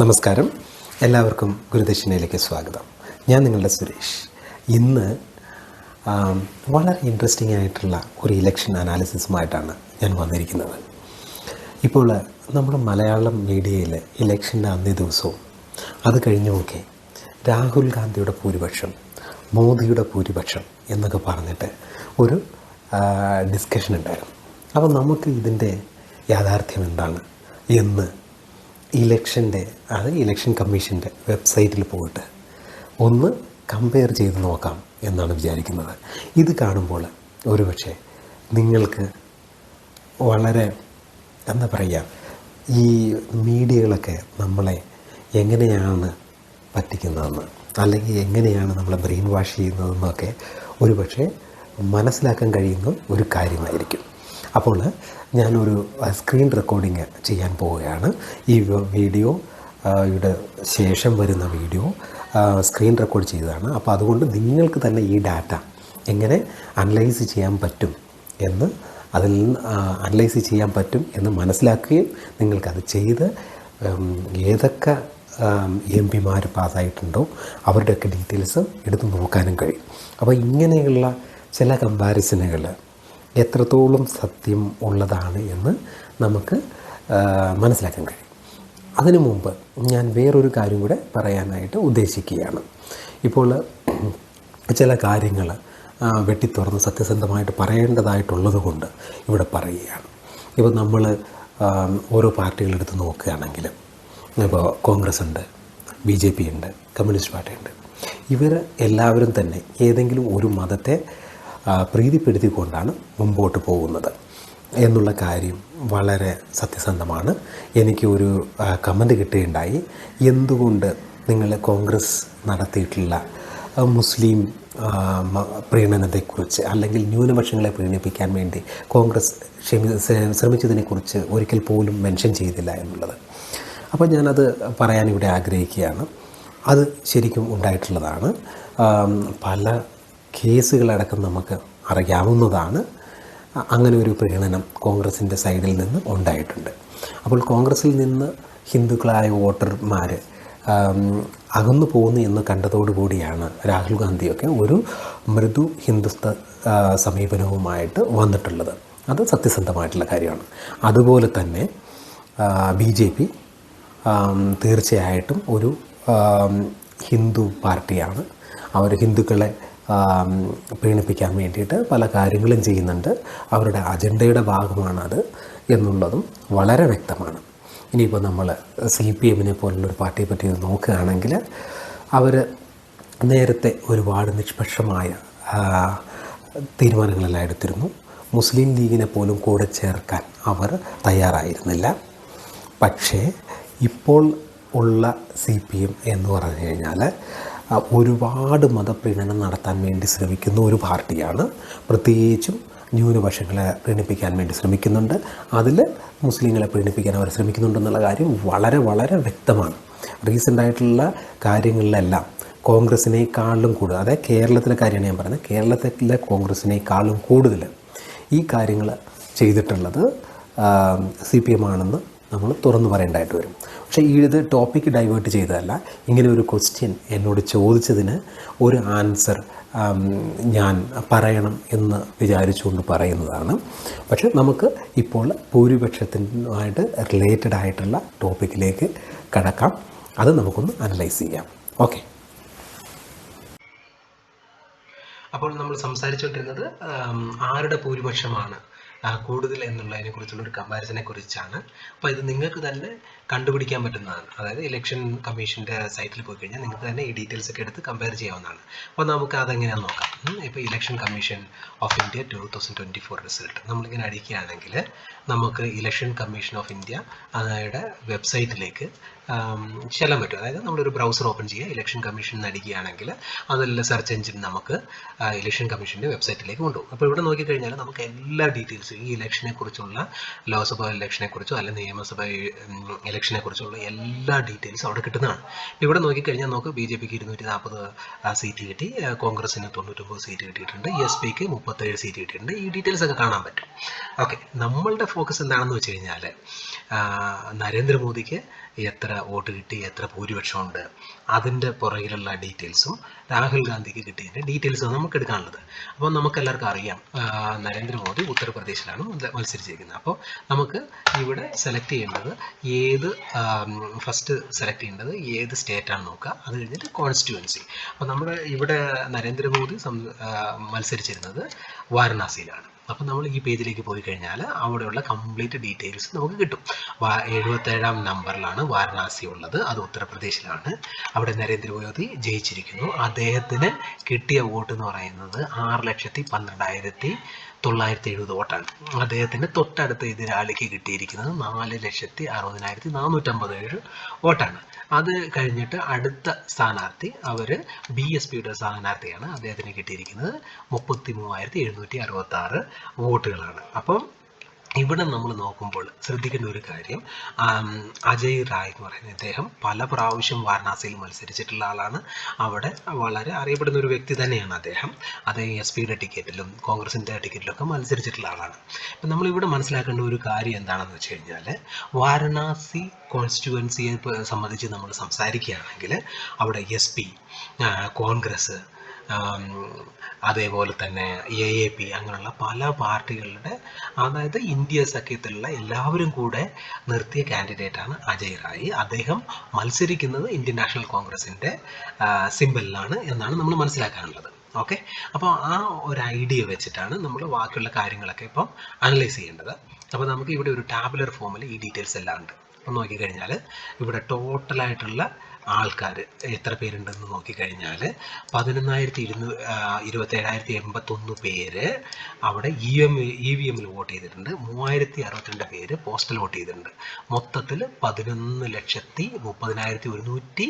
നമസ്കാരം. എല്ലാവർക്കും ഗുരുദക്ഷിണയിലേക്ക് സ്വാഗതം. ഞാൻ നിങ്ങളുടെ സുരേഷ്. ഇന്ന് വളരെ ഇൻട്രസ്റ്റിംഗ് ആയിട്ടുള്ള ഒരു ഇലക്ഷൻ അനാലിസിസുമായിട്ടാണ് ഞാൻ വന്നിരിക്കുന്നത്. ഇപ്പോൾ നമ്മുടെ മലയാളം മീഡിയയിൽ ഇലക്ഷന്റെ അന്നേ ദിവസവും അത് കഴിഞ്ഞുമൊക്കെ രാഹുൽ ഗാന്ധിയുടെ ഭൂരിപക്ഷം മോദിയുടെ ഭൂരിപക്ഷം എന്നൊക്കെ പറഞ്ഞിട്ട് ഒരു ഡിസ്കഷൻ ഉണ്ടായിരുന്നു. അപ്പോൾ നമുക്ക് ഇതിന്റെ യാഥാർത്ഥ്യം എന്താണ് എന്ന് ഇലക്ഷന്റെ അത് ഇലക്ഷൻ കമ്മീഷന്റെ വെബ്സൈറ്റിൽ പോയിട്ട് ഒന്ന് കമ്പയർ ചെയ്ത് നോക്കാം എന്നാണ് വിചാരിക്കുന്നത്. ഇത് കാണുമ്പോൾ ഒരുപക്ഷെ നിങ്ങൾക്ക് വളരെ എന്താ പറയുക ഈ മീഡിയകളൊക്കെ നമ്മളെ എങ്ങനെയാണ് പറ്റിക്കുന്നതെന്ന് അല്ലെങ്കിൽ എങ്ങനെയാണ് നമ്മളെ ബ്രെയിൻ വാഷ് ചെയ്യുന്നതെന്നൊക്കെ ഒരുപക്ഷെ മനസ്സിലാക്കാൻ കഴിയുന്ന ഒരു കാര്യമായിരിക്കും. അപ്പോൾ ഞാനൊരു സ്ക്രീൻ റെക്കോർഡിങ് ചെയ്യാൻ പോവുകയാണ്. ഈ വീഡിയോ യുടെ ശേഷം വരുന്ന വീഡിയോ സ്ക്രീൻ റെക്കോർഡ് ചെയ്തതാണ്. അപ്പോൾ അതുകൊണ്ട് നിങ്ങൾക്ക് തന്നെ ഈ ഡാറ്റ എങ്ങനെ അനലൈസ് ചെയ്യാൻ പറ്റും എന്ന് അതിൽ നിന്ന് അനലൈസ് ചെയ്യാൻ പറ്റും എന്ന് മനസ്സിലാക്കുകയും നിങ്ങൾക്കത് ചെയ്ത് ഏതൊക്കെ എം പിമാർ പാസ്സായിട്ടുണ്ടോ അവരുടെയൊക്കെ ഡീറ്റെയിൽസ് എടുത്ത് നോക്കാനും കഴിയും. അപ്പോൾ ഇങ്ങനെയുള്ള ചില കമ്പാരിസനുകൾ എത്രത്തോളം സത്യം ഉള്ളതാണ് എന്ന് നമുക്ക് മനസ്സിലാക്കാൻ കഴിയും. അതിനു മുമ്പ് ഞാൻ വേറൊരു കാര്യം കൂടെ പറയാനായിട്ട് ഉദ്ദേശിക്കുകയാണ്. ഇപ്പോൾ ചില കാര്യങ്ങൾ വെട്ടിത്തുറന്ന് സത്യസന്ധമായിട്ട് പറയേണ്ടതായിട്ടുള്ളത് കൊണ്ട് ഇവിടെ പറയുകയാണ്. ഇപ്പോൾ നമ്മൾ ഓരോ പാർട്ടികളെടുത്ത് നോക്കുകയാണെങ്കിൽ ഇപ്പോൾ കോൺഗ്രസ് ഉണ്ട് ബി ജെ പി ഉണ്ട് കമ്മ്യൂണിസ്റ്റ് പാർട്ടി ഉണ്ട്. ഇവർ എല്ലാവരും തന്നെ ഏതെങ്കിലും ഒരു മതത്തെ പ്രീതിപ്പെടുത്തിക്കൊണ്ടാണ് മുമ്പോട്ട് പോകുന്നത്. എന്നുള്ള കാര്യം വളരെ സത്യസന്ധമാണ്. എനിക്ക് ഒരു കിട്ടുകയുണ്ടായി. എന്തുകൊണ്ട് നിങ്ങൾ കോൺഗ്രസ് നടത്തിയിട്ടുള്ള മുസ്ലിം പ്രീണനത്തെക്കുറിച്ച് അല്ലെങ്കിൽ ന്യൂനപക്ഷങ്ങളെ പ്രീണിപ്പിക്കാൻ വേണ്ടി കോൺഗ്രസ് ശ്രമിച്ചതിനെക്കുറിച്ച് ഒരിക്കൽ പോലും മെൻഷൻ ചെയ്തില്ല എന്നുള്ളത്. അപ്പോൾ ഞാനത് പറയാൻ ഇവിടെ ആഗ്രഹിക്കുകയാണ്. അത് ശരിക്കും ഉണ്ടായിട്ടുള്ളതാണ്. പല കേസുകളടക്കം നമുക്ക് അറിയാവുന്നതാണ്. അങ്ങനെ ഒരു പ്രീണനം കോൺഗ്രസിന്റെ സൈഡിൽ നിന്ന് ഉണ്ടായിട്ടുണ്ട്. അപ്പോൾ കോൺഗ്രസിൽ നിന്ന് ഹിന്ദുക്കളായ വോട്ടർമാർ അകന്നു പോകുന്നു എന്ന് കണ്ടതോടുകൂടിയാണ് രാഹുൽ ഗാന്ധിയൊക്കെ ഒരു മൃദു ഹിന്ദുസ്ഥ സമീപനവുമായിട്ട് വന്നിട്ടുള്ളത്. അത് സത്യസന്ധമായിട്ടുള്ള കാര്യമാണ്. അതുപോലെ തന്നെ ബി ജെ പി തീർച്ചയായിട്ടും ഒരു ഹിന്ദു പാർട്ടിയാണ്. അവർ ഹിന്ദുക്കളെ പ്രീണിപ്പിക്കാൻ വേണ്ടിയിട്ട് പല കാര്യങ്ങളും ചെയ്യുന്നുണ്ട്. അവരുടെ അജണ്ടയുടെ ഭാഗമാണത് എന്നുള്ളതും വളരെ വ്യക്തമാണ്. ഇനിയിപ്പോൾ നമ്മൾ സി പി എമ്മിനെ പോലുള്ളൊരു പാർട്ടിയെ പറ്റി നോക്കുകയാണെങ്കിൽ അവർ നേരത്തെ ഒരുപാട് നിഷ്പക്ഷമായ തീരുമാനങ്ങളെല്ലാം എടുത്തിരുന്നു. മുസ്ലിം ലീഗിനെ പോലും കൂടെ ചേർക്കാൻ അവർ തയ്യാറായിരുന്നില്ല. പക്ഷേ ഇപ്പോൾ ഉള്ള സി പി എം എന്ന് പറഞ്ഞു കഴിഞ്ഞാൽ ഒരുപാട് മതപ്രീണനം നടത്താൻ വേണ്ടി ശ്രമിക്കുന്ന ഒരു പാർട്ടിയാണ്. പ്രത്യേകിച്ചും ന്യൂനപക്ഷങ്ങളെ പ്രീണിപ്പിക്കാൻ വേണ്ടി ശ്രമിക്കുന്നുണ്ട്. അതിൽ മുസ്ലിങ്ങളെ പ്രീണിപ്പിക്കാൻ അവർ ശ്രമിക്കുന്നുണ്ടെന്നുള്ള കാര്യം വളരെ വളരെ വ്യക്തമാണ്. റീസെന്റ് ആയിട്ടുള്ള കാര്യങ്ങളിലെല്ലാം കോൺഗ്രസിനേക്കാളും കൂടുതൽ അതായത് കേരളത്തിലെ കാര്യമാണ് ഞാൻ പറയുന്നത് കേരളത്തിലെ കോൺഗ്രസിനേക്കാളും കൂടുതൽ ഈ കാര്യങ്ങൾ ചെയ്തിട്ടുള്ളത് സി പി എം ആണെന്ന് നമ്മൾ തുറന്നു പറയേണ്ടതായിട്ട് വരും. പക്ഷേ ഈ ഇത് ടോപ്പിക്ക് ഡൈവേർട്ട് ചെയ്തതല്ല. ഇങ്ങനെ ഒരു ക്വസ്റ്റ്യൻ എന്നോട് ചോദിച്ചതിന് ഒരു ആൻസർ ഞാൻ പറയണം എന്ന് വിചാരിച്ചുകൊണ്ട് പറയുന്നതാണ്. പക്ഷേ നമുക്ക് ഇപ്പോൾ ഭൂരിപക്ഷത്തിനുമായിട്ട് റിലേറ്റഡ് ആയിട്ടുള്ള ടോപ്പിക്കിലേക്ക് കടക്കാം. അത് നമുക്കൊന്ന് അനലൈസ് ചെയ്യാം. ഓക്കെ അപ്പോൾ നമ്മൾ സംസാരിച്ചുകൊണ്ടിരുന്നത് ആരുടെ ഭൂരിപക്ഷമാണ്? കൂടുതൽ എന്നുള്ളതിനെ കുറിച്ചുള്ള ഒരു കമ്പാരിസനെ കുറിച്ചാണ്. അപ്പോൾ ഇത് നിങ്ങൾക്ക് തന്നെ കണ്ടുപിടിക്കാൻ പറ്റുന്നതാണ്. അതായത് ഇലക്ഷൻ കമ്മീഷന്റെ സൈറ്റിൽ പോയി കഴിഞ്ഞാൽ നിങ്ങൾക്ക് തന്നെ ഈ ഡീറ്റെയിൽസ് ഒക്കെ എടുത്ത് കമ്പയർ ചെയ്യാവുന്നതാണ്. അപ്പോൾ നമുക്ക് അതെങ്ങനെയാണെന്ന് നോക്കാം. ഇപ്പോൾ election commission of India two thousand twenty four result നമ്മളിങ്ങനെ അടിക്കുകയാണെങ്കിൽ നമുക്ക് ഇലക്ഷൻ കമ്മീഷൻ ഓഫ് ഇന്ത്യ അതായത് വെബ്സൈറ്റിലേക്ക് ചെല്ലാൻ പറ്റും. അതായത് നമ്മളൊരു ബ്രൗസർ ഓപ്പൺ ചെയ്യുക ഇലക്ഷൻ കമ്മീഷൻ നടിക്കുകയാണെങ്കിൽ അതെല്ലാം സെർച്ച് എഞ്ചിൻ നമുക്ക് ഇലക്ഷൻ കമ്മീഷന്റെ വെബ്സൈറ്റിലേക്ക് കൊണ്ടുപോകും. അപ്പോൾ ഇവിടെ നോക്കിക്കഴിഞ്ഞാൽ നമുക്ക് എല്ലാ ഡീറ്റെയിൽസും ഈ ഇലക്ഷനെ കുറിച്ചുള്ള ലോക്സഭാ ഇലക്ഷനെ കുറിച്ചോ അല്ലെങ്കിൽ നിയമസഭാ ഇലക്ഷനെ കുറിച്ചുള്ള എല്ലാ ഡീറ്റെയിൽസും അവിടെ കിട്ടുന്നതാണ്. ഇവിടെ നോക്കിക്കഴിഞ്ഞാൽ നമുക്ക് ബി ജെ പിക്ക് ഇരുന്നൂറ്റി നാൽപ്പത് സീറ്റ് കിട്ടി കോൺഗ്രസിന് തൊണ്ണൂറ്റൊമ്പത് സീറ്റ് കിട്ടിയിട്ടുണ്ട് എസ് പിക്ക് മുപ്പത്തേഴ് സീറ്റ് കിട്ടിയിട്ടുണ്ട്. ഈ ഡീറ്റെയിൽസ് ഒക്കെ കാണാൻ പറ്റും. ഓക്കെ. നമ്മളുടെ ഫോക്കസ് എന്താണെന്ന് വെച്ച് കഴിഞ്ഞാൽ നരേന്ദ്രമോദിക്ക് എത്ര വോട്ട് കിട്ടി എത്ര ഭൂരിപക്ഷമുണ്ട് അതിന്റെ പുറകിലുള്ള ഡീറ്റെയിൽസും രാഹുൽ ഗാന്ധിക്ക് കിട്ടിയതിന്റെ ഡീറ്റെയിൽസും നമുക്ക് എടുക്കാനുള്ളത്. അപ്പോൾ നമുക്ക് എല്ലാവർക്കും അറിയാം നരേന്ദ്രമോദി ഉത്തർപ്രദേശിലാണ് മത്സരിച്ചിരിക്കുന്നത്. അപ്പോൾ നമുക്ക് ഇവിടെ സെലക്ട് ചെയ്യേണ്ടത് ഏത് ഫസ്റ്റ് സെലക്ട് ചെയ്യേണ്ടത് ഏത് സ്റ്റേറ്റാണ് നോക്കുക. അത് കഴിഞ്ഞിട്ട് കോൺസ്റ്റിറ്റ്യുവൻസി അപ്പോൾ നമ്മുടെ ഇവിടെ നരേന്ദ്രമോദി മത്സരിച്ചിരുന്നത് വാരണാസിയിലാണ്. അപ്പം നമ്മൾ ഈ പേജിലേക്ക് പോയി കഴിഞ്ഞാൽ അവിടെയുള്ള കംപ്ലീറ്റ് ഡീറ്റെയിൽസ് നമുക്ക് കിട്ടും. എഴുപത്തേഴാം നമ്പറിലാണ് വാരണാസി ഉള്ളത്. അത് ഉത്തർപ്രദേശിലാണ്. അവിടെ നരേന്ദ്രമോദി ജയിച്ചിരിക്കുന്നു. അദ്ദേഹത്തിന് കിട്ടിയ വോട്ട് എന്ന് പറയുന്നത് ആറ് ലക്ഷത്തി പന്ത്രണ്ടായിരത്തി തൊള്ളായിരത്തി എഴുപത് വോട്ടാണ്. അദ്ദേഹത്തിന് തൊട്ടടുത്ത എതിരാളിക്ക് കിട്ടിയിരിക്കുന്നത് നാല് ലക്ഷത്തി അറുപതിനായിരത്തി നാനൂറ്റമ്പത് ഏഴ് വോട്ടാണ്. അത് കഴിഞ്ഞിട്ട് അടുത്ത സ്ഥാനാർത്ഥി അവർ ബി എസ് പിയുടെ സ്ഥാനാർത്ഥിയാണ്. അദ്ദേഹത്തിന് കിട്ടിയിരിക്കുന്നത് മുപ്പത്തി മൂവായിരത്തി എഴുന്നൂറ്റി അറുപത്തി ആറ് വോട്ടുകളാണ്. അപ്പം ഇവിടെ നമ്മൾ നോക്കുമ്പോൾ ശ്രദ്ധിക്കേണ്ട ഒരു കാര്യം അജയ് റായ് എന്ന് പറയുന്ന ഇദ്ദേഹം പല പ്രാവശ്യം വാരണാസിയിൽ മത്സരിച്ചിട്ടുള്ള ആളാണ്. അവിടെ വളരെ അറിയപ്പെടുന്ന ഒരു വ്യക്തി തന്നെയാണ് അദ്ദേഹം. അദ്ദേഹം എസ് പിയുടെ ടിക്കറ്റിലും കോൺഗ്രസിന്റെ ടിക്കറ്റിലൊക്കെ മത്സരിച്ചിട്ടുള്ള ആളാണ്. നമ്മൾ ഇവിടെ മനസ്സിലാക്കേണ്ട ഒരു കാര്യം എന്താണെന്ന് വെച്ച് കഴിഞ്ഞാൽ വാരണാസി കോൺസ്റ്റിറ്റ്യുവൻസിയെ സംബന്ധിച്ച് നമ്മൾ സംസാരിക്കുകയാണെങ്കിൽ അവിടെ എസ് കോൺഗ്രസ് അതേപോലെ തന്നെ എ എ പി അങ്ങനെയുള്ള പല പാർട്ടികളുടെ അതായത് ഇന്ത്യ സഖ്യത്തിലുള്ള എല്ലാവരും കൂടെ നിർത്തിയ കാൻഡിഡേറ്റാണ് അജയ് റായി. അദ്ദേഹം മത്സരിക്കുന്നത് ഇന്ത്യൻ നാഷണൽ കോൺഗ്രസിന്റെ സിമ്പലിലാണ് എന്നാണ് നമ്മൾ മനസ്സിലാക്കാനുള്ളത്. ഓക്കെ? അപ്പോൾ ആ ഒരു ഐഡിയ വെച്ചിട്ടാണ് നമ്മൾ ബാക്കിയുള്ള കാര്യങ്ങളൊക്കെ ഇപ്പം അനലൈസ് ചെയ്യേണ്ടത്. അപ്പോൾ നമുക്ക് ഇവിടെ ഒരു ടാബുലർ ഫോമിൽ ഈ ഡീറ്റെയിൽസ് എല്ലാം ഉണ്ട്. അപ്പം നോക്കിക്കഴിഞ്ഞാൽ ഇവിടെ ടോട്ടലായിട്ടുള്ള ആൾക്കാർ എത്ര പേരുണ്ടെന്ന് നോക്കിക്കഴിഞ്ഞാൽ പതിനൊന്നായിരത്തി ഇരുന്നൂ ഇരുപത്തേഴായിരത്തി എൺപത്തൊന്ന് പേര് അവിടെ ഇ എം ഇ വി എമ്മിൽ വോട്ട് ചെയ്തിട്ടുണ്ട്. മൂവായിരത്തി അറുപത്തിരണ്ട് പേര് പോസ്റ്റൽ വോട്ട് ചെയ്തിട്ടുണ്ട്. മൊത്തത്തിൽ പതിനൊന്ന് ലക്ഷത്തി മുപ്പതിനായിരത്തി ഒരുന്നൂറ്റി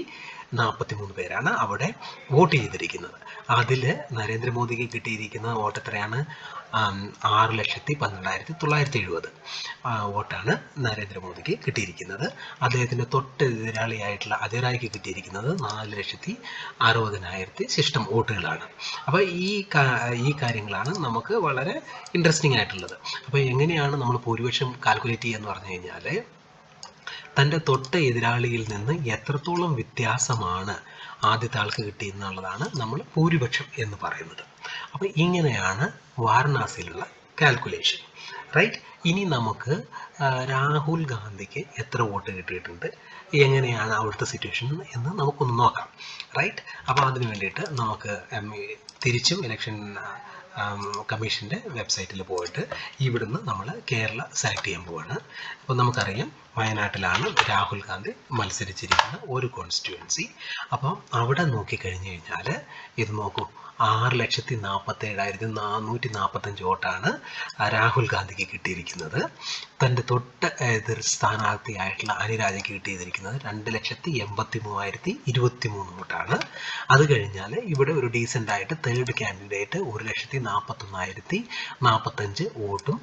നാൽപ്പത്തി മൂന്ന് പേരാണ് അവിടെ വോട്ട് ചെയ്തിരിക്കുന്നത്. അതിൽ നരേന്ദ്രമോദിക്ക് കിട്ടിയിരിക്കുന്ന വോട്ട് എത്രയാണ്? ആറ് ലക്ഷത്തി പന്ത്രണ്ടായിരത്തി തൊള്ളായിരത്തി എഴുപത് വോട്ടാണ് നരേന്ദ്രമോദിക്ക് കിട്ടിയിരിക്കുന്നത്. അദ്ദേഹത്തിന്റെ തൊട്ട് എതിരാളിയായിട്ടുള്ള അതിരായിക്ക് കിട്ടിയിരിക്കുന്നത് നാല് ലക്ഷത്തി അറുപതിനായിരത്തി ശിഷ്ടം വോട്ടുകളാണ്. അപ്പോൾ ഈ ഈ കാര്യങ്ങളാണ് നമുക്ക് വളരെ ഇൻട്രസ്റ്റിംഗ് ആയിട്ടുള്ളത്. അപ്പോൾ എങ്ങനെയാണ് നമ്മൾ ഭൂരിപക്ഷം കാൽക്കുലേറ്റ് ചെയ്യുക എന്ന് പറഞ്ഞു കഴിഞ്ഞാൽ തന്റെ തൊട്ട എതിരാളിയിൽ നിന്ന് എത്രത്തോളം വ്യത്യാസമാണ് ആദ്യത്തെ ആൾക്ക് കിട്ടിയെന്നുള്ളതാണ് നമ്മൾ ഭൂരിപക്ഷം എന്ന് പറയുന്നത്. അപ്പോൾ ഇങ്ങനെയാണ് വാരണാസിയിലുള്ള കാൽക്കുലേഷൻ റൈറ്റ് ഇനി നമുക്ക് രാഹുൽ ഗാന്ധിക്ക് എത്ര വോട്ട് കിട്ടിയിട്ടുണ്ട്? എങ്ങനെയാണ് അവിടുത്തെ സിറ്റുവേഷൻ എന്ന് നമുക്കൊന്ന് നോക്കാം. റൈറ്റ് അപ്പോൾ അതിന് വേണ്ടിയിട്ട് നമുക്ക് തിരിച്ചും ഇലക്ഷൻ കമ്മീഷന്റെ വെബ്സൈറ്റിൽ പോയിട്ട് ഇവിടുന്ന് നമ്മൾ കേരള സെലക്ട് ചെയ്യാൻ പോവാണ്. അപ്പോൾ നമുക്കറിയാം വയനാട്ടിലാണ് രാഹുൽ ഗാന്ധി മത്സരിച്ചിരിക്കുന്ന ഒരു കോൺസ്റ്റിറ്റ്യുവൻസി അപ്പം അവിടെ നോക്കിക്കഴിഞ്ഞ് കഴിഞ്ഞാൽ ഇത് നോക്കൂ ആറ് ലക്ഷത്തി നാൽപ്പത്തേഴായിരത്തി നാനൂറ്റി നാൽപ്പത്തഞ്ച് വോട്ടാണ് രാഹുൽ ഗാന്ധിക്ക് കിട്ടിയിരിക്കുന്നത്. തന്റെ തൊട്ട് എതിർ സ്ഥാനാർത്ഥിയായിട്ടുള്ള അനുരാജയ്ക്ക് കിട്ടിയിരിക്കുന്നത് രണ്ട് ലക്ഷത്തി എൺപത്തി മൂവായിരത്തി ഇരുപത്തി മൂന്ന് വോട്ടാണ്. അത് കഴിഞ്ഞാൽ ഇവിടെ ഒരു ഡീസന്റ് ആയിട്ട് തേർഡ് കാൻഡിഡേറ്റ് ഒരു ലക്ഷത്തി നാൽപ്പത്തൊന്നായിരത്തി നാൽപ്പത്തഞ്ച് വോട്ടും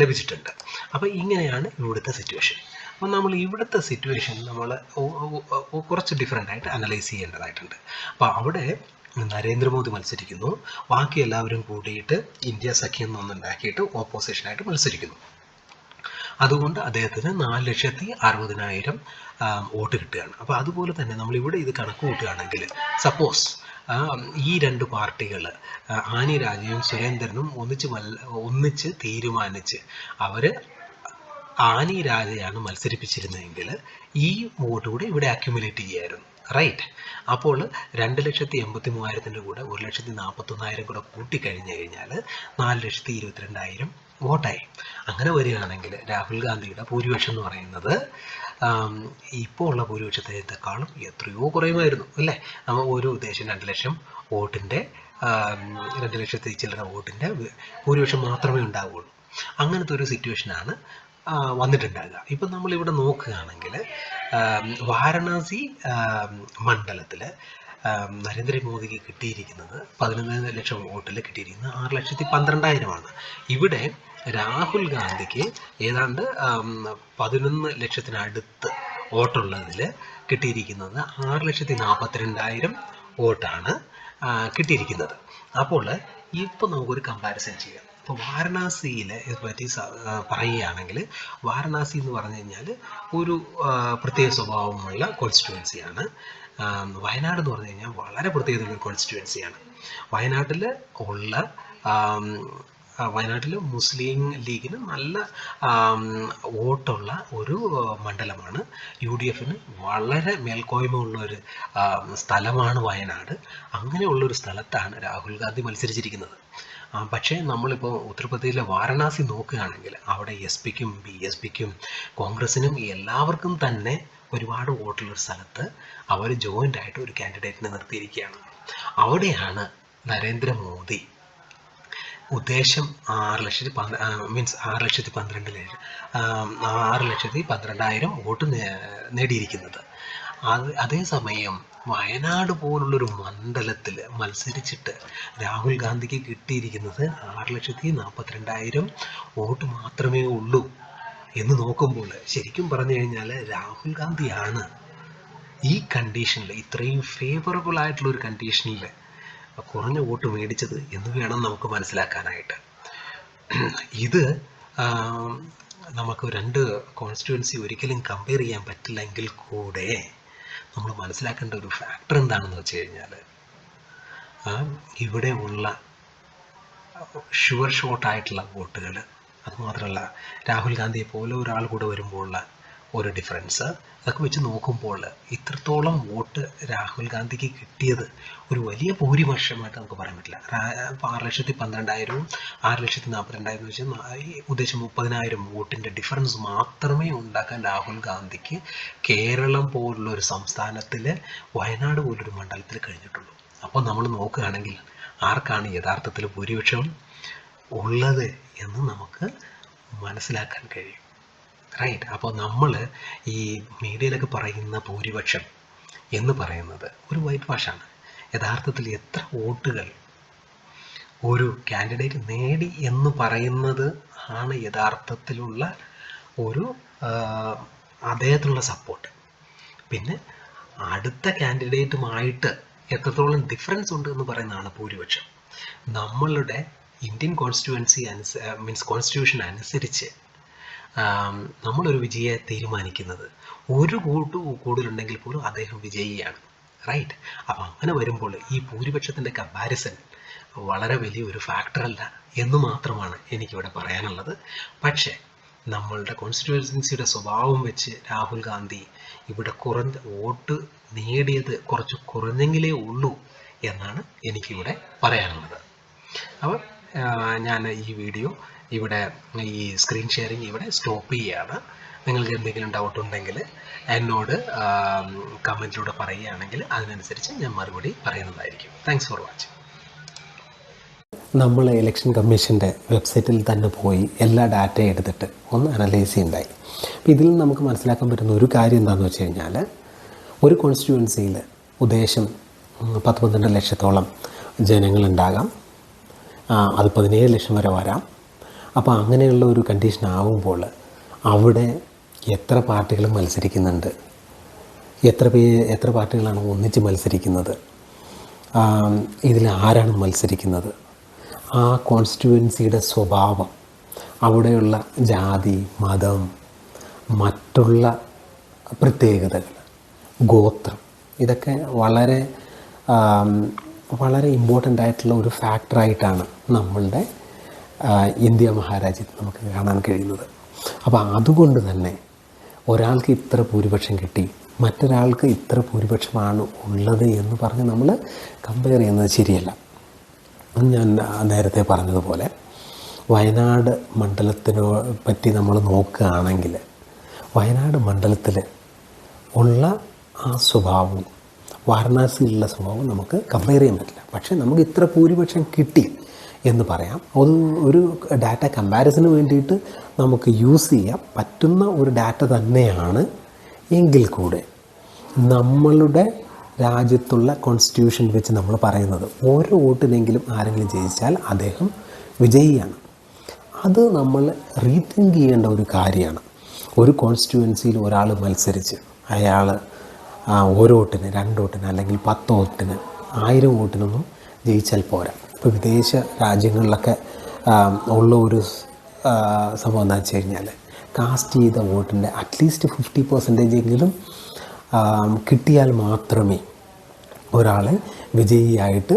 ലഭിച്ചിട്ടുണ്ട്. അപ്പോൾ ഇങ്ങനെയാണ് ഇവിടുത്തെ സിറ്റുവേഷൻ അപ്പോൾ നമ്മൾ ഇവിടുത്തെ സിറ്റുവേഷൻ നമ്മൾ കുറച്ച് ഡിഫറെന്റ് ആയിട്ട് അനലൈസ് ചെയ്യേണ്ടതായിട്ടുണ്ട്. അപ്പോൾ അവിടെ നരേന്ദ്രമോദി മത്സരിക്കുന്നു. ബാക്കി എല്ലാവരും കൂടിയിട്ട് ഇന്ത്യ സഖ്യം നിന്നുണ്ടാക്കിയിട്ട് ഓപ്പോസിഷനായിട്ട് മത്സരിക്കുന്നു. അതുകൊണ്ട് അദ്ദേഹത്തിന് നാല് ലക്ഷത്തി അറുപതിനായിരം വോട്ട് കിട്ടുകയാണ്. അപ്പോൾ അതുപോലെ തന്നെ നമ്മൾ ഇവിടെ ഇത് കണക്ക് കൂട്ടുകയാണെങ്കിൽ സപ്പോസ് ഈ രണ്ട് പാർട്ടികൾ ആനി രാജയും സുരേന്ദ്രനും ഒന്നിച്ച് മൽ ഒന്നിച്ച് തീരുമാനിച്ച് അവർ ആനി രാജയാണ് മത്സരിപ്പിച്ചിരുന്നതെങ്കിൽ ഈ വോട്ട് കൂടെ ഇവിടെ അക്യുമുലേറ്റ് ചെയ്യായിരുന്നു. റൈറ്റ് അപ്പോൾ രണ്ട് ലക്ഷത്തി എൺപത്തി മൂവായിരത്തിന്റെ കൂടെ ഒരു ലക്ഷത്തി നാൽപ്പത്തൊന്നായിരം കൂടെ കൂട്ടിക്കഴിഞ്ഞ് കഴിഞ്ഞാൽ നാല് ലക്ഷത്തി ഇരുപത്തിരണ്ടായിരം വോട്ടായി. അങ്ങനെ വരികയാണെങ്കിൽ രാഹുൽ ഗാന്ധിയുടെ ഭൂരിപക്ഷം എന്ന് പറയുന്നത് ഇപ്പോൾ ഉള്ള ഭൂരിപക്ഷത്തേക്കാളും എത്രയോ കുറയുമായിരുന്നു അല്ലേ? നമ്മൾ ഒരു ഉദ്ദേശം രണ്ട് ലക്ഷം വോട്ടിന്റെ രണ്ട് ലക്ഷത്തി ചില്ലറ വോട്ടിന്റെ ഭൂരിപക്ഷം മാത്രമേ ഉണ്ടാവുകയുള്ളൂ. അങ്ങനത്തെ ഒരു സിറ്റുവേഷനാണ് വന്നിട്ടുണ്ടാകുക ഇപ്പം നമ്മളിവിടെ നോക്കുകയാണെങ്കിൽ വാരണാസി മണ്ഡലത്തിൽ നരേന്ദ്രമോദിക്ക് കിട്ടിയിരിക്കുന്നത് പതിനൊന്ന് ലക്ഷം വോട്ടിൽ കിട്ടിയിരിക്കുന്നത് ആറ് ലക്ഷത്തി പന്ത്രണ്ടായിരമാണ്. ഇവിടെ രാഹുൽ ഗാന്ധിക്ക് ഏതാണ്ട് പതിനൊന്ന് ലക്ഷത്തിനടുത്ത് വോട്ടുള്ളതിൽ കിട്ടിയിരിക്കുന്നത് ആറ് ലക്ഷത്തി നാൽപ്പത്തിരണ്ടായിരം വോട്ടാണ് കിട്ടിയിരിക്കുന്നത്. അപ്പോൾ ഇപ്പോൾ നമുക്കൊരു കമ്പാരിസൺ ചെയ്യാം. ഇപ്പോൾ വാരണാസിയിലെ പറ്റി പറയുകയാണെങ്കിൽ വാരണാസി എന്ന് പറഞ്ഞു കഴിഞ്ഞാൽ ഒരു പ്രത്യേക സ്വഭാവമുള്ള കോൺസ്റ്റിറ്റുവൻസിയാണ് വയനാട് എന്ന് പറഞ്ഞു കഴിഞ്ഞാൽ വളരെ പ്രത്യേകതയുള്ള കോൺസ്റ്റിറ്റുവൻസിയാണ് വയനാട്ടിൽ ഉള്ള വയനാട്ടിൽ മുസ്ലിം ലീഗിന് നല്ല വോട്ടുള്ള ഒരു മണ്ഡലമാണ്. യു ഡി എഫിന് വളരെ മേൽക്കോയ്മ ഉള്ള ഒരു സ്ഥലമാണ് വയനാട്. അങ്ങനെയുള്ളൊരു സ്ഥലത്താണ് രാഹുൽ ഗാന്ധി മത്സരിച്ചിരിക്കുന്നത്. പക്ഷേ നമ്മളിപ്പോൾ ഉത്തർപ്രദേശിലെ വാരണാസി നോക്കുകയാണെങ്കിൽ അവിടെ എസ് പിക്കും ബി എസ് പിക്കും കോൺഗ്രസിനും എല്ലാവർക്കും തന്നെ ഒരുപാട് വോട്ടുള്ള സ്ഥലത്ത് അവർ ജോയിന്റ് ആയിട്ട് ഒരു കാൻഡിഡേറ്റിനെ നിർത്തിയിരിക്കുകയാണ്. അവിടെയാണ് നരേന്ദ്രമോദി ഉദ്ദേശം ആറ് ലക്ഷത്തി പന്ത്ര മീൻസ് ആറ് ലക്ഷത്തി പന്ത്രണ്ട് ആറ് ലക്ഷത്തി പന്ത്രണ്ടായിരം വോട്ട് നേടിയിരിക്കുന്നത്. അത് അതേസമയം വയനാട് പോലുള്ളൊരു മണ്ഡലത്തിൽ മത്സരിച്ചിട്ട് രാഹുൽ ഗാന്ധിക്ക് കിട്ടിയിരിക്കുന്നത് ആറ് ലക്ഷത്തി നാൽപ്പത്തിരണ്ടായിരം വോട്ട് മാത്രമേ ഉള്ളൂ എന്ന് നോക്കുമ്പോൾ ശരിക്കും പറഞ്ഞു കഴിഞ്ഞാൽ രാഹുൽ ഗാന്ധിയാണ് ഈ കണ്ടീഷനിൽ ഇത്രയും ഫേവറബിൾ ആയിട്ടുള്ള ഒരു കണ്ടീഷനിൽ കുറഞ്ഞ വോട്ട് മേടിച്ചത് എന്ന് വേണം നമുക്ക് മനസ്സിലാക്കാനായിട്ട്. ഇത് നമുക്ക് രണ്ട് കോൺസ്റ്റിറ്റ്യുവൻസി ഒരിക്കലും കമ്പയർ ചെയ്യാൻ പറ്റില്ലെങ്കിൽ കൂടെ നമ്മൾ മനസ്സിലാക്കേണ്ട ഒരു ഫാക്ടർ എന്താണെന്ന് വെച്ച് കഴിഞ്ഞാൽ ഇവിടെ ഉള്ള ഷുവർ ഷോട്ട് ആയിട്ടുള്ള വോട്ടുകൾ അതുമാത്രമല്ല രാഹുൽ ഗാന്ധിയെ പോലെ ഒരാൾ കൂടെ വരുമ്പോഴുള്ള ഒരു ഡിഫറൻസ് അതൊക്കെ വെച്ച് നോക്കുമ്പോൾ ഇത്രത്തോളം വോട്ട് രാഹുൽ ഗാന്ധിക്ക് കിട്ടിയത് ഒരു വലിയ ഭൂരിപക്ഷമായിട്ട് നമുക്ക് പറയാൻ പറ്റില്ല. ആറ് ലക്ഷത്തി പന്ത്രണ്ടായിരവും ആറ് ലക്ഷത്തി നാൽപ്പത്തിരണ്ടായിരം ഈ ഉദ്ദേശം മുപ്പതിനായിരം വോട്ടിന്റെ ഡിഫറൻസ് മാത്രമേ ഉണ്ടാക്കാൻ രാഹുൽ ഗാന്ധിക്ക് കേരളം പോലുള്ള ഒരു സംസ്ഥാനത്തിൽ വയനാട് പോലൊരു മണ്ഡലത്തിൽ കഴിഞ്ഞിട്ടുള്ളൂ. അപ്പോൾ നമ്മൾ നോക്കുകയാണെങ്കിൽ ആർക്കാണ് യഥാർത്ഥത്തിൽ ഭൂരിപക്ഷം ഉള്ളത് എന്ന് നമുക്ക് മനസ്സിലാക്കാൻ കഴിയും. റൈറ്റ് അപ്പോൾ നമ്മൾ ഈ മീഡിയയിലൊക്കെ പറയുന്ന ഭൂരിപക്ഷം എന്ന് പറയുന്നത് ഒരു വൈറ്റ് വാഷാണ് യഥാർത്ഥത്തിൽ എത്ര വോട്ടുകൾ ഒരു കാൻഡിഡേറ്റ് നേടി എന്ന് പറയുന്നത് ആണ് യഥാർത്ഥത്തിലുള്ള ഒരു അദ്ദേഹത്തിനുള്ള സപ്പോർട്ട് പിന്നെ അടുത്ത കാൻഡിഡേറ്റുമായിട്ട് എത്രത്തോളം ഡിഫറൻസ് ഉണ്ട് എന്ന് പറയുന്നതാണ് ഭൂരിപക്ഷം. നമ്മളുടെ ഇന്ത്യൻ കോൺസ്റ്റിറ്റ്യുവൻസി അനുസ മീൻസ് കോൺസ്റ്റിറ്റ്യൂഷൻ അനുസരിച്ച് നമ്മളൊരു വിജയെ തീരുമാനിക്കുന്നത്. ഒരു കൂട്ടു കൂടുതലുണ്ടെങ്കിൽ പോലും അദ്ദേഹം വിജയിയാണ്. റൈറ്റ് അപ്പം അങ്ങനെ വരുമ്പോൾ ഈ ഭൂരിപക്ഷത്തിന്റെ കമ്പാരിസൺ വളരെ വലിയൊരു ഫാക്ടറല്ല എന്ന് മാത്രമാണ് എനിക്കിവിടെ പറയാനുള്ളത്. പക്ഷേ നമ്മളുടെ കോൺസ്റ്റിറ്റ്യുവൻസിയുടെ സ്വഭാവം വെച്ച് രാഹുൽ ഗാന്ധി ഇവിടെ കുറഞ്ഞ വോട്ട് നേടിയത് കുറച്ച് കുറഞ്ഞെങ്കിലേ ഉള്ളൂ എന്നാണ് എനിക്കിവിടെ പറയാനുള്ളത്. അപ്പോൾ ഞാൻ ഈ വീഡിയോ ഇവിടെ ഈ സ്ക്രീൻ ഷെയറിങ് ഇവിടെ സ്റ്റോപ്പ് ചെയ്യുകയാണ് നിങ്ങൾക്ക് എന്തെങ്കിലും ഡൗട്ട് ഉണ്ടെങ്കിൽ എന്നോട് കമന്റിലൂടെ പറയുകയാണെങ്കിൽ അതിനനുസരിച്ച് ഞാൻ മറുപടി പറയുന്നതായിരിക്കും. താങ്ക്സ് ഫോർ വാച്ചിങ് നമ്മൾ ഇലക്ഷൻ കമ്മീഷന്റെ വെബ്സൈറ്റിൽ തന്നെ പോയി എല്ലാ ഡാറ്റയും എടുത്തിട്ട് ഒന്ന് അനലൈസ് ചെയ്യുണ്ടായി. അപ്പോൾ ഇതിൽ നമുക്ക് മനസ്സിലാക്കാൻ പറ്റുന്ന ഒരു കാര്യം എന്താണെന്ന് വെച്ച് കഴിഞ്ഞാൽ ഒരു കോൺസ്റ്റിറ്റ്യുവൻസിയിൽ ഉദ്ദേശം പത്ത് പന്ത്രണ്ട് ലക്ഷത്തോളം ജനങ്ങളുണ്ടാകാം അത് പതിനേഴ് ലക്ഷം വരെ വരാം. അപ്പോൾ അങ്ങനെയുള്ള ഒരു കണ്ടീഷൻ ആകുമ്പോൾ അവിടെ എത്ര പാർട്ടികൾ മത്സരിക്കുന്നുണ്ട്? എത്ര പേ എത്ര പാർട്ടികളാണ് ഒന്നിച്ച് മത്സരിക്കുന്നത്? ഇതിൽ ആരാണ് മത്സരിക്കുന്നത്? ആ കോൺസ്റ്റിറ്റുവൻസിയുടെ സ്വഭാവം അവിടെയുള്ള ജാതി മതം മറ്റുള്ള പ്രത്യേകതകൾ ഗോത്രം ഇതൊക്കെ വളരെ വളരെ ഇമ്പോർട്ടന്റ് ആയിട്ടുള്ള ഒരു ഫാക്ടറായിട്ടാണ് നമ്മളുടെ ഇന്ത്യ മഹാരാജ്യത്ത് നമുക്ക് കാണാൻ കഴിയുന്നത്. അപ്പോൾ അതുകൊണ്ട് തന്നെ ഒരാൾക്ക് ഇത്ര ഭൂരിപക്ഷം കിട്ടി മറ്റൊരാൾക്ക് ഇത്ര ഭൂരിപക്ഷമാണ് ഉള്ളത് എന്ന് പറഞ്ഞ് നമ്മൾ കമ്പയർ ചെയ്യുന്നത് ശരിയല്ല. ഞാൻ നേരത്തെ പറഞ്ഞതുപോലെ വയനാട് മണ്ഡലത്തിനോ പറ്റി നമ്മൾ നോക്കുകയാണെങ്കിൽ വയനാട് മണ്ഡലത്തിൽ ഉള്ള ആ സ്വഭാവവും വാരണാസിയിലുള്ള സ്വഭാവം നമുക്ക് കമ്പയർ ചെയ്യാൻ പറ്റില്ല. പക്ഷേ നമുക്ക് ഇത്ര ഭൂരിപക്ഷം കിട്ടി എന്ന് പറയാം. അത് ഒരു ഡാറ്റ കമ്പാരിസന് വേണ്ടിയിട്ട് നമുക്ക് യൂസ് ചെയ്യാൻ പറ്റുന്ന ഒരു ഡാറ്റ തന്നെയാണ് എങ്കിൽ കൂടെ നമ്മളുടെ രാജ്യത്തുള്ള കോൺസ്റ്റിറ്റ്യൂഷൻ വെച്ച് നമ്മൾ പറയുന്നത് ഓരോ വോട്ടിനെങ്കിലും ആരെങ്കിലും ജയിച്ചാൽ അദ്ദേഹം വിജയിയാണ്. അത് നമ്മൾ റീതിങ്ക് ചെയ്യേണ്ട ഒരു കാര്യമാണ്. ഒരു കോൺസ്റ്റിറ്റ്യുവൻസിയിൽ ഒരാൾ മത്സരിച്ച് അയാൾ ഓരോ വോട്ടിന് രണ്ട് വോട്ടിന് അല്ലെങ്കിൽ പത്ത് വോട്ടിന് ആയിരം വോട്ടിനൊന്നും ജയിച്ചാൽ പോരാ. ഇപ്പോൾ വിദേശ രാജ്യങ്ങളിലൊക്കെ ഉള്ള ഒരു സംഭവം എന്താ വെച്ച് കഴിഞ്ഞാൽ കാസ്റ്റ് ചെയ്ത വോട്ടിന്റെ അറ്റ്ലീസ്റ്റ് ഫിഫ്റ്റി പെർസെന്റേജ് എങ്കിലും കിട്ടിയാൽ മാത്രമേ ഒരാളെ വിജയിയായിട്ട്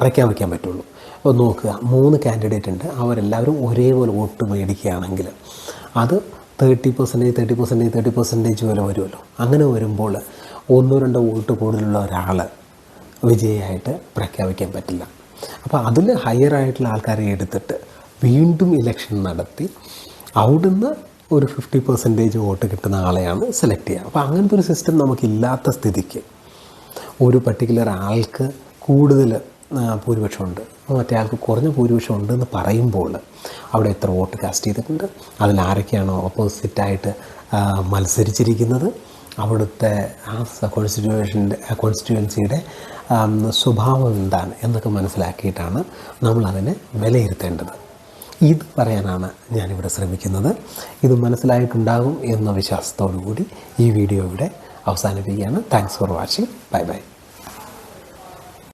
പ്രഖ്യാപിക്കാൻ പറ്റുള്ളൂ. അപ്പോൾ നോക്കുക മൂന്ന് കാൻഡിഡേറ്റ് ഉണ്ട്. അവരെല്ലാവരും ഒരേപോലെ വോട്ട് മേടിക്കുകയാണെങ്കിൽ അത് thirty percentage thirty percentage thirty percentage വരെ വരുമല്ലോ. അങ്ങനെ വരുമ്പോൾ ഒന്നോ രണ്ടോ വോട്ട് കൂടുതലുള്ള ഒരാൾ വിജയമായിട്ട് പ്രഖ്യാപിക്കാൻ പറ്റില്ല. അപ്പോൾ അതിൽ ഹയർ ആയിട്ടുള്ള ആൾക്കാരെ എടുത്തിട്ട് വീണ്ടും ഇലക്ഷൻ നടത്തി അവിടുന്ന് ഒരു ഫിഫ്റ്റി പെർസെന്റേജ് വോട്ട് കിട്ടുന്ന ആളെയാണ് സെലക്ട് ചെയ്യുക. അപ്പോൾ അങ്ങനത്തെ ഒരു സിസ്റ്റം നമുക്കില്ലാത്ത സ്ഥിതിക്ക് ഒരു പർട്ടിക്കുലർ ആൾക്ക് കൂടുതൽ ഭൂരിപക്ഷമുണ്ട്. മറ്റേ ആൾക്ക് കുറഞ്ഞ ഭൂരിപക്ഷം ഉണ്ടെന്ന് പറയുമ്പോൾ അവിടെ എത്ര വോട്ട് കാസ്റ്റ് ചെയ്തിട്ടുണ്ട്? അതിൽ ആരൊക്കെയാണോ ഓപ്പോസിറ്റായിട്ട് മത്സരിച്ചിരിക്കുന്നത്? അവിടുത്തെ ആ കോൺസ്റ്റിറ്റ്യൂഷന്റെ കോൺസ്റ്റിറ്റ്യുവൻസിയുടെ സ്വഭാവം എന്താണ് എന്നൊക്കെ മനസ്സിലാക്കിയിട്ടാണ് നമ്മളതിനെ വിലയിരുത്തേണ്ടത്. ഇത് പറയാനാണ് ഞാനിവിടെ ശ്രമിക്കുന്നത്. ഇത് മനസ്സിലായിട്ടുണ്ടാകും എന്ന വിശ്വാസത്തോടു കൂടി ഈ വീഡിയോ ഇവിടെ അവസാനിപ്പിക്കുകയാണ്. Thanks for watching bye bye